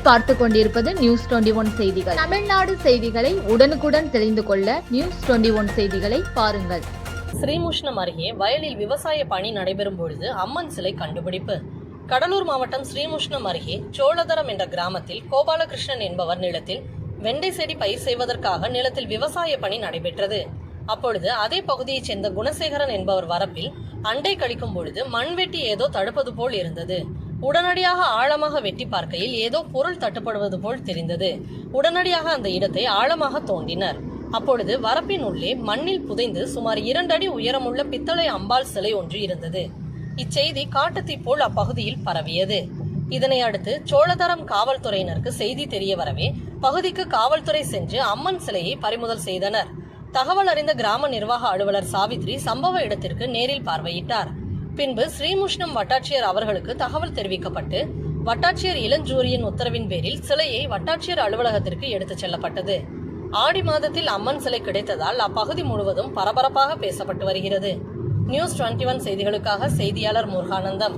பார்த்து கொண்டிருப்பது news twenty one செய்திகள். தமிழ்நாடு செய்திகளை உடனுக்குடன் தெரிந்து கொள்ள நியூஸ் டுவெண்டி ஒன் செய்திகளை பாருங்கள். ஸ்ரீமுஷ்ணம் அருகே வயலில் விவசாய பணி நடைபெறும் பொழுது அம்மன் சிலை கண்டுபிடிப்பு. கடலூர் மாவட்டம் ஸ்ரீமுஷ்ணம் அருகே சோழதரம் என்ற கிராமத்தில் கோபாலகிருஷ்ணன் என்பவர் நிலத்தில் வெண்டை செடி பயிர் செய்வதற்காக நிலத்தில் விவசாய பணி நடைபெற்றது. அப்பொழுது அதே பகுதியைச் சேர்ந்த குணசேகரன் என்பவர் வரப்பில் அண்டை கழிக்கும் பொழுது மண்வெட்டி ஏதோ தடுப்பது போல் இருந்தது. உடனடியாக ஆழமாக வெட்டி பார்க்கையில் ஏதோ பொருள் தட்டுப்படுவது போல் தெரிந்தது. உடனடியாக அந்த இடத்தை ஆழமாக தோண்டினர். அப்பொழுது வரப்பின் உள்ளே மண்ணில் புதைந்து சுமார் இரண்டு அடி உயரமுள்ள பித்தளை அம்பாள் சிலை ஒன்று இருந்தது. இச்செய்தி காட்டுத்தீ போல் அப்பகுதியில் பரவியது. இதனை அடுத்து சோழதரம் காவல்துறையினருக்கு செய்தி தெரிய வரவே பகுதிக்கு காவல்துறை சென்று அம்மன் சிலையை பறிமுதல் செய்தனர். தகவல் அறிந்த கிராம நிர்வாக அலுவலர் சாவித்ரி சம்பவ இடத்திற்கு நேரில் பார்வையிட்டார். பின்பு ஸ்ரீமுஷ்ணம் வட்டாட்சியர் அவர்களுக்கு தகவல் தெரிவிக்கப்பட்டு வட்டாட்சியர் இளஞ்சூரியின் உத்தரவின் பேரில் சிலையை வட்டாட்சியர் அலுவலகத்திற்கு எடுத்துச் செல்லப்பட்டது. ஆடி மாதத்தில் அம்மன் சிலை கிடைத்ததால் அப்பகுதி முழுவதும் பரபரப்பாக பேசப்பட்டு வருகிறது. நியூஸ் டுவெண்ட்டி ஒன் செய்திகளுக்காக செய்தியாளர் முருகானந்தம்.